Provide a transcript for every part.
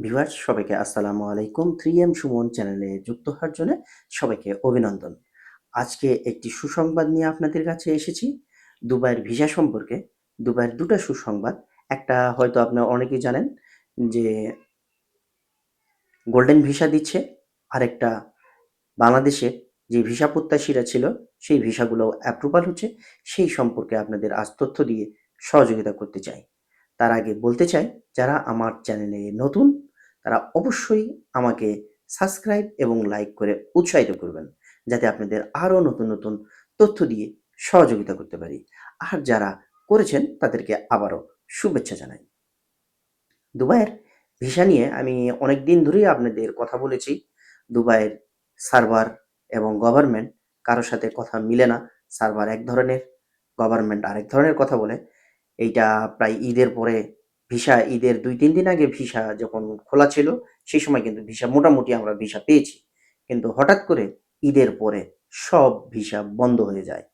Viewers, সবাইকে আসসালামু আলাইকুম। থ্রি এম সুমন চ্যানেলে যুক্ত হওয়ার জন্য সবাইকে অভিনন্দন। আজকে একটি সুসংবাদ নিয়ে আপনাদের কাছে এসেছি। দুবাইয়ের ভিসা সম্পর্কে। দুবাইয়ের দুটো সুসংবাদ। একটা হয়তো আপনারা অনেকেই জানেন যে গোল্ডেন ভিসা দিচ্ছে। আরেকটা বাংলাদেশের যে ভিসা প্রত্যাশীরা ছিল, সেই ভিসাগুলো অ্যাপ্রুভাল হচ্ছে। সেই সম্পর্কে আপনাদের আজ তথ্য দিয়ে সহযোগিতা করতে চাই। তার আগে বলতে চাই, যারা আমার চ্যানেলে নতুন, তারা অবশ্যই আমাকে সাবস্ক্রাইব এবং লাইক করে উৎসাহিত করবেন, যাতে আপনাদের আরও নতুন নতুন তথ্য দিয়ে সহযোগিতা করতে পারি। আর যারা করেছেন, তাদেরকে আবারও শুভেচ্ছা জানাই। দুবাইয়ের ভিসা নিয়ে আমি অনেক দিন ধরেই আপনাদের কথা বলেছি। দুবাইয়ের সার্ভার এবং গভর্নমেন্ট কারোর সাথে কথা মিলে না। সার্ভার এক ধরনের, গভর্নমেন্ট আরেক ধরনের কথা বলে। এইটা প্রায় ঈদের পরে ভিসা, ঈদের দুই, তিন দিন আগে ভিসা যখন খোলা ছিল, সেই সময় কিন্তু ভিসা, মোটামুটি আমরা ভিসা পেয়েছি। কিন্তু হঠাৎ করে ঈদের পরে সব ভিসা বন্ধ হয়ে যায়।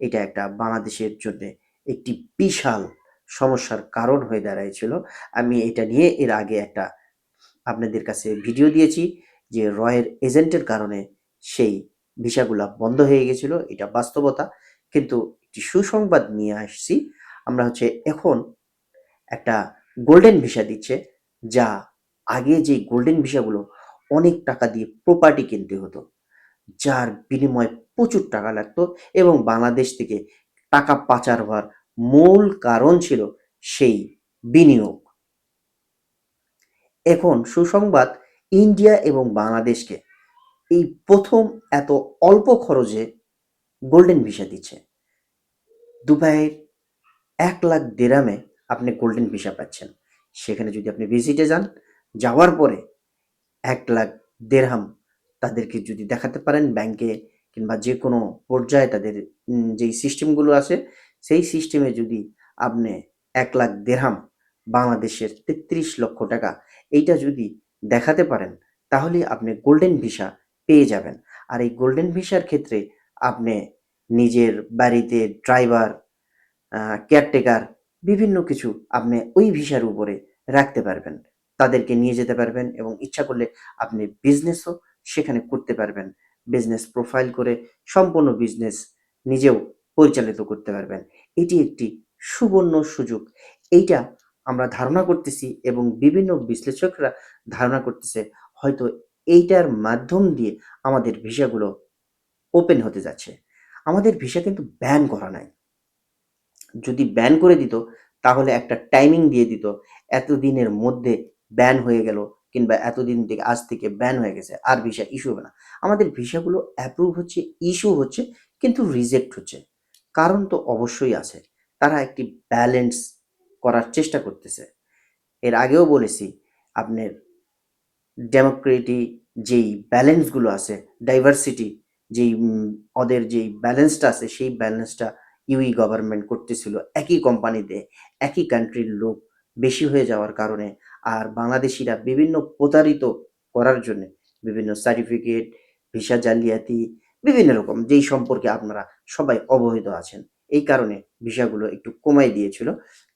এটা একটা বাংলাদেশের জন্য একটি বিশাল সমস্যার কারণ হয়ে দাঁড়াইছিল। আমি এটা নিয়ে এর আগে একটা আপনাদের কাছে ভিডিও দিয়েছি যে রয়ের এজেন্টের কারণে সেই ভিসাগুলা বন্ধ হয়ে গেছিল। এটা বাস্তবতা। কিন্তু একটি সুসংবাদ নিয়ে আসছি। আমরা হচ্ছে এখন একটা গোল্ডেন ভিসা দিচ্ছে, যা আগে যে গোল্ডেন ভিসাগুলো অনেক টাকা দিয়ে প্রপার্টি কিনতে হতো, যার বিনিময়ে প্রচুর টাকা লাগতো এবং বাংলাদেশ থেকে টাকা পাচার হওয়ার মূল কারণ ছিল সেই বিনিয়োগ। এখন সুসংবাদ, ইন্ডিয়া এবং বাংলাদেশকে এই প্রথম এত অল্প খরচে গোল্ডেন ভিসা দিচ্ছে। দুবাইয়ের এক লাখ দেরামে আপনি গোল্ডেন ভিসা পাচ্ছেন। সেখানে যদি আপনি ভিজিটে যান, যাওয়ার পরে এক লাখ দেড়হাম তাদেরকে যদি দেখাতে পারেন ব্যাংকে কিংবা যে কোনো পর্যায়ে তাদের যেই সিস্টেমগুলো আছে, সেই সিস্টেমে যদি আপনি এক লাখ দেড়হাম বাংলাদেশের তেত্রিশ লক্ষ টাকা এইটা যদি দেখাতে পারেন, তাহলে আপনি গোল্ডেন ভিসা পেয়ে যাবেন। আর এই গোল্ডেন ভিসার ক্ষেত্রে আপনি নিজের বাড়িতে ড্রাইভার কেয়ারটেকার বিভিন্ন কিছু আপনি ওই ভিসার উপরে রাখতে পারবেন। তাদেরকে নিয়ে যেতে পারবেন এবং ইচ্ছা করলে আপনি বিজনেসও সেখানে করতে পারবেন। বিজনেস প্রোফাইল করে সম্পূর্ণ বিজনেস নিজেও পরিচালিত করতে পারবেন। এটি একটি সুবর্ণ সুযোগ। এইটা আমরা ধারণা করতেছি এবং বিভিন্ন বিশ্লেষকরা ধারণা করতেছে, হয়তো এইটার মাধ্যম দিয়ে আমাদের ভিসাগুলো ওপেন হতে যাচ্ছে। আমাদের ভিসা কিন্তু ব্যান করা নাই। যদি ব্যান করে দিত, তাহলে একটা টাইমিং দিয়ে দিত। এতদিনের মধ্যে ব্যান হয়ে গেল কিংবা এতদিন থেকে আজ থেকে ব্যান হয়ে গেছে, আর ভিসা ইস্যু হবে না। আমাদের ভিসাগুলো অ্যাপ্রুভ হচ্ছে ইস্যু হচ্ছে, কিন্তু রিজেক্ট হচ্ছে। কারণ তো অবশ্যই আছে। তারা একটি ব্যালেন্স করার চেষ্টা করতেছে। এর আগেও বলেছি, আপনার ডেমোক্রেটি যেই ব্যালেন্সগুলো আছে ডাইভার্সিটি যেই ওদের যেই ব্যালেন্সটা আছে, সেই ব্যালেন্সটা ইউই গভর্নমেন্ট করতেছিল, একই কোম্পানিতে একই কান্ট্রির লোক বেশি হয়ে যাওয়ার কারণে আর বাংলাদেশিরা বিভিন্ন প্রতারিত করার জন্য বিভিন্ন সার্টিফিকেট ভিসা জালিয়াতি, বিভিন্ন রকম যেই সম্পর্কে আপনারা সবাই অবহিত আছেন, এই কারণে ভিসাগুলো একটু কমাই দিয়েছিল।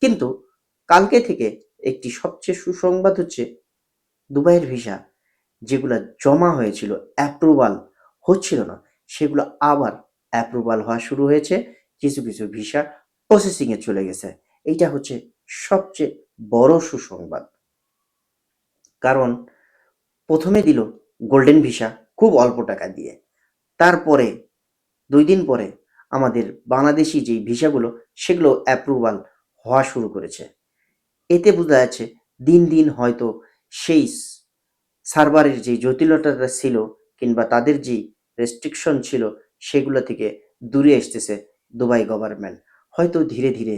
কিন্তু কালকে থেকে একটি সবচেয়ে সুসংবাদ হচ্ছে, দুবাইয়ের ভিসা যেগুলো জমা হয়েছিল অ্যাপ্রুভাল হচ্ছিল না, সেগুলো আবার অ্যাপ্রুভাল হওয়া শুরু হয়েছে। কিছু কিছু ভিসা প্রসেসিংয়ে চলে গেছে। এইটা হচ্ছে সবচেয়ে বড় সুসংবাদ। কারণ প্রথমে দিল গোল্ডেন ভিসা খুব অল্প টাকা দিয়ে। তারপরে, দুই দিন পরে আমাদের বাংলাদেশি যেই ভিসাগুলো সেগুলো অ্যাপ্রুভাল হওয়া শুরু করেছে। এতে বোঝা যাচ্ছে দিন দিন হয়তো সেই সার্ভারের যে জটিলতাটা ছিল কিংবা তাদের যে রেস্ট্রিকশন ছিল, সেগুলো থেকে দূরে আসতেছে দুবাই গভর্নমেন্ট হয়তো ধীরে ধীরে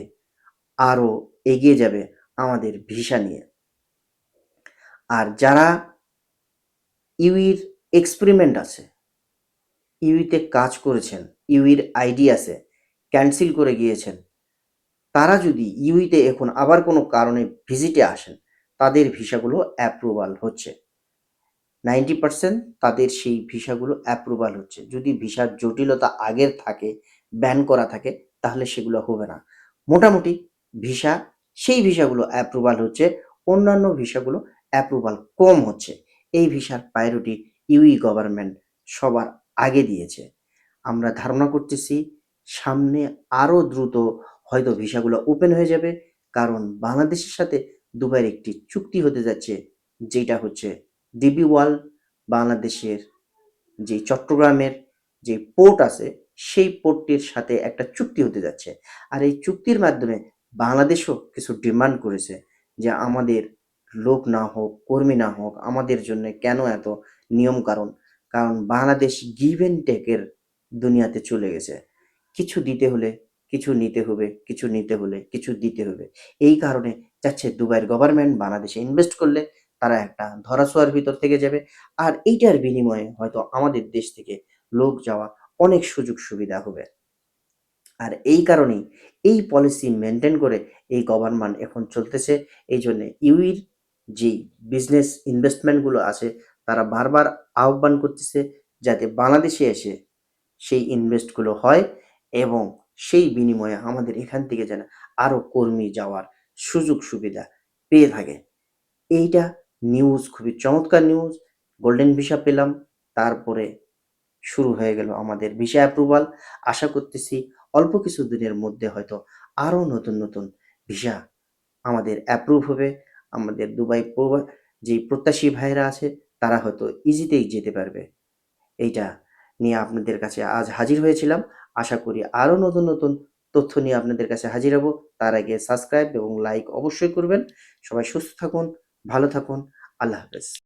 আরও এগিয়ে যাবে আমাদের ভিসা নিয়ে। আর যারা ইউইর এক্সপেরিমেন্ট আছে, ইউইতে কাজ করেছেন, ইউইর আইডি আছে ক্যান্সেল করে গিয়েছেন, তারা যদি ইউইতে এখন আবার কোনো কারণে ভিজিটে আসেন, তাদের ভিসাগুলো অ্যাপ্রুভাল হচ্ছে। নাইনটি পার্সেন্ট তাদের সেই ভিসাগুলো অ্যাপ্রুভাল হচ্ছে। যদি ভিসার জটিলতা আগের থাকে ব্যান করা থাকে, তাহলে সেগুলো হবে না। মোটামুটি ভিসা, সেই ভিসাগুলো অ্যাপ্রুভাল হচ্ছে, অন্যান্য ভিসাগুলো অ্যাপ্রুভাল কম হচ্ছে। এই ভিসার প্রায়োরিটি ইউই গভর্নমেন্ট সবার আগে দিয়েছে। আমরা ধারণা করতেছি, সামনে আরও দ্রুত হয়তো ভিসাগুলো ওপেন হয়ে যাবে, কারণ বাংলাদেশের সাথে দুবাইয়ের একটি চুক্তি হতে যাচ্ছে, যেটা হচ্ছে ডিবি ওয়াল বাংলাদেশের যে চট্টগ্রামের যে পোর্ট আছে সেই পোর্টটির সাথে একটা চুক্তি হতে যাচ্ছে। আর এই চুক্তির মাধ্যমে বাংলাদেশও কিছু ডিমান্ড করেছে যে আমাদের লোক না হোক, কর্মী না হোক, আমাদের জন্য কেন এত নিয়ম কারণ কারণ বাংলাদেশ গিভ অ্যান্ড টেকের দুনিয়াতে চলে গেছে। কিছু দিতে হলে কিছু নিতে হবে, কিছু নিতে হলে কিছু দিতে হবে। এই কারণে চাচ্ছে দুবাইয়ের গভর্নমেন্ট বাংলাদেশে ইনভেস্ট করলে তারা একটা ধরাছোঁয়ার ভিতর থেকে যাবে। আর এইটার বিনিময়ে হয়তো আমাদের দেশ থেকে লোক যাওয়া অনেক সুযোগ সুবিধা হবে। আর এই কারণেই এই পলিসি মেনটেন করে এই গভর্নমেন্ট এখন চলতেছে। এই জন্য ইউইর যে বিজনেস ইনভেস্টমেন্টগুলো আছে, তারা বারবার আহ্বান করতেছে যাতে বাংলাদেশে এসে সেই ইনভেস্টগুলো হয় এবং সেই বিনিময়ে আমাদের এখান থেকে যেন আরও কর্মী যাওয়ার সুযোগ সুবিধা পেয়ে থাকে। এইটা নিউজ খুবই চমৎকার নিউজ গোল্ডেন ভিসা পেলাম। তারপরে শুরু হয়ে গেল আমাদের ভিসা অ্যাপ্রুভাল আশা করতেছি অল্প কিছু দিনের মধ্যে হয়তো আরও নতুন নতুন ভিসা আমাদের অ্যাপ্রুভ হবে। আমাদের দুবাই যে প্রত্যাশী ভাইরা আছে, তারা হয়তো ইজিতেই যেতে পারবে। এইটা নিয়ে আপনাদের কাছে আজ হাজির হয়েছিলাম। আশা করি আরও নতুন নতুন তথ্য নিয়ে আপনাদের কাছে হাজির হব। তার আগে সাবস্ক্রাইব এবং লাইক অবশ্যই করবেন। সবাই সুস্থ থাকুন, ভালো থাকুন। আল্লাহ হাফেজ।